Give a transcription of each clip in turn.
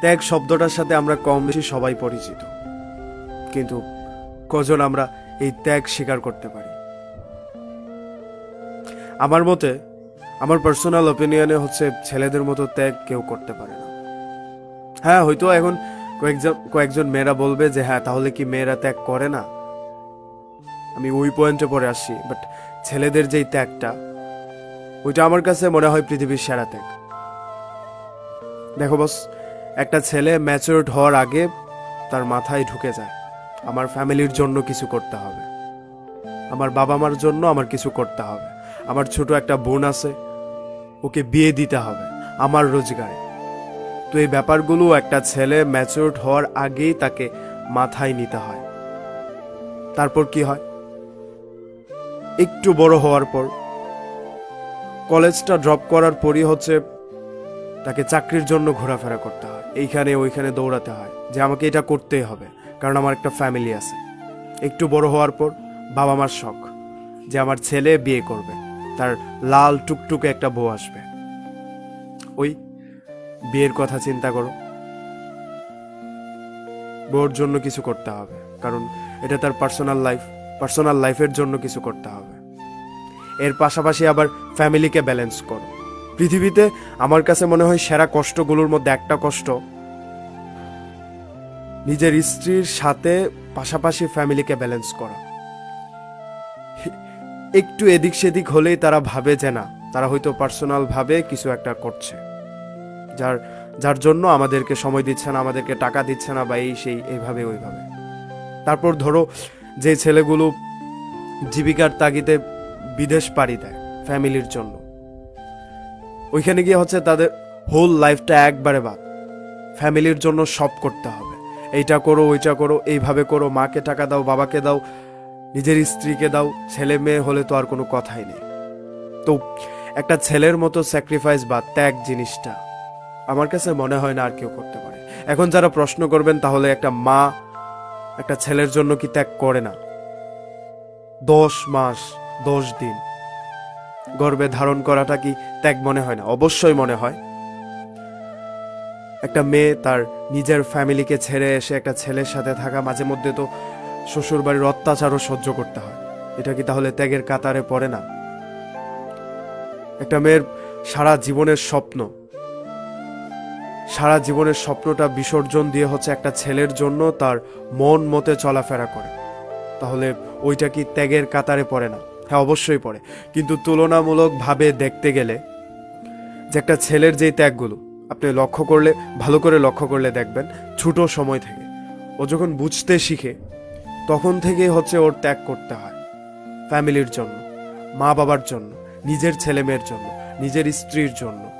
ত্যাগ শব্দটার সাথে আমরা কম বেশি সবাই পরিচিত। কিন্তু কজন আমরা এই ত্যাগ স্বীকার করতে পারি। আমার মতে, আমার পার্সোনাল ওপিনিয়নে হচ্ছে ছেলেদের মতো ত্যাগ কেউ করতে পারে না। হ্যাঁ হয়তো এখন কয়েকজন কয়েকজন মেয়েরা বলবে যে হ্যাঁ তাহলে কি মেয়েরা ত্যাগ করে না? আমি ওই পয়েন্টে পরে আসছি বাট ছেলেদের যেই ত্যাগটা, ওইটা আমার কাছে মনে হয় পৃথিবীর সেরা ত্যাগ। দেখো বস একটা ছেলে ম্যাচিওরড হওয়ার আগে তার মাথায় ঢুকে যায়। আমার ফ্যামিলির জন্য কিছু করতে হবে। আমার বাবা মার জন্য আমার কিছু করতে হবে। আমার ছোট একটা বোন আছে, ওকে বিয়ে দিতে হবে। আমার রোজগারে। তো এই ব্যাপারগুলো একটা ছেলে ম্যাচিওরড হওয়ার আগেই তাকে মাথায় নিতে হয়। তারপর কি হয়? একটু বড় হওয়ার পর কলেজটা ড্রপ করার পরই হচ্ছে তাকে চাকরির জন্য ঘোরাফেরা করতে হয়। এইখানে, ওইখানে দৌড়াতে হয়। যে আমাকে এটা করতেই হবে, কারণ আমার একটা ফ্যামিলি আছে। একটু বড় হওয়ার পর বাবা মার শখ, যে আমার ছেলে বিয়ে করবে। তার লাল টুকটুকে একটা বউ আসবে। ওই, বিয়ের কথা চিন্তা করো। বউর জন্য কিছু করতে হবে, কারণ এটা তার পার্সোনাল লাইফ পার্সোনাল লাইফের জন্য কিছু করতে হবে। এর পাশাপাশি আবার ফ্যামিলিকে ব্যালেন্স করো। পৃথিবীতে আমার কাছে মনে হয় সেরা কষ্টগুলোর মধ্যে একটা কষ্ট। নিজের স্ত্রীর সাথে পাশাপাশি ফ্যামিলিকে ব্যালেন্স করা। একটু এদিক সেদিক হলেই তারা ভাবে যে না, তারা হয়তো পার্সোনাল ভাবে কিছু একটা করছে। যার যার জন্য আমাদেরকে সময় দিচ্ছে না, আমাদেরকে টাকা দিচ্ছে না বা এই সেই, এইভাবে, ওইভাবে। তারপর ধরো, যে ছেলেগুলো জীবিকার তাগিদে বিদেশ পাড়ি দেয়, ফ্যামিলির জন্য। ওইখানে গিয়ে হচ্ছে তাদের হোল লাইফটা একবারে বাদ। ফ্যামিলির জন্য সব করতে হবে। এইটা করো, ওইটা করো, এইভাবে করো, মাকে টাকা দাও, বাবাকে দাও, নিজের স্ত্রীকে দাও, ছেলে মেয়ে হলে তো আর কোনো কথাই নেই। তো একটা ছেলের মতো স্যাক্রিফাইস বা ত্যাগ জিনিসটা আমার কাছে মনে হয় না আর কেউ করতে পারে। এখন যারা প্রশ্ন করবেন, তাহলে একটা মা একটা ছেলের জন্য কি ত্যাগ করে না? দশ মাস, দশ দিন। গর্বে ধারণ করাটা কি ত্যাগ মনে হয় না? অবশ্যই মনে হয়। একটা মেয়ে তার নিজের ফ্যামিলিকে ছেড়ে এসে একটা ছেলের সাথে থাকা, মাঝে মধ্যে তো শ্বশুর বাড়ির অত্যাচারও সহ্য করতে হয়। এটা কি তাহলে ত্যাগের কাতারে পড়ে না? একটা মেয়ের সারা জীবনের স্বপ্ন, সারা জীবনের স্বপ্নটা বিসর্জন দিয়ে হচ্ছে একটা ছেলের জন্য তার মন মতে চলাফেরা করে। তাহলে ওইটা কি ত্যাগের কাতারে পড়ে না? হ্যাঁ অবশ্যই পড়ে। কিন্তু তুলনামূলকভাবে দেখতে গেলে যে একটা ছেলের যেই ত্যাগগুলো, আপনি লক্ষ্য করলে, ভালো করে লক্ষ্য করলে দেখবেন, ছোটো সময় থেকে। ও যখন বুঝতে শিখে, তখন থেকেই হচ্ছে ওর ত্যাগ করতে হয়। ফ্যামিলির জন্য মা বাবার জন্য, নিজের ছেলে মেয়ের জন্য, নিজের স্ত্রীর জন্য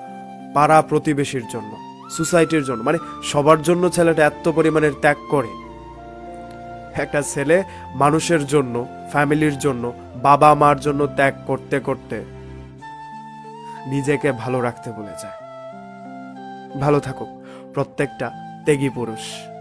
পাড়া প্রতিবেশীর জন্য, সোসাইটির জন্য। মানে সবার জন্য ছেলেটা এত পরিমাণের ত্যাগ করে একটা ছেলে মানুষের জন্য, ফ্যামিলির জন্য বাবা মার জন্য ত্যাগ করতে করতে নিজেকে ভালো রাখতে বলে যায় ভালো থাকুক, প্রত্যেকটা ত্যাগী পুরুষ।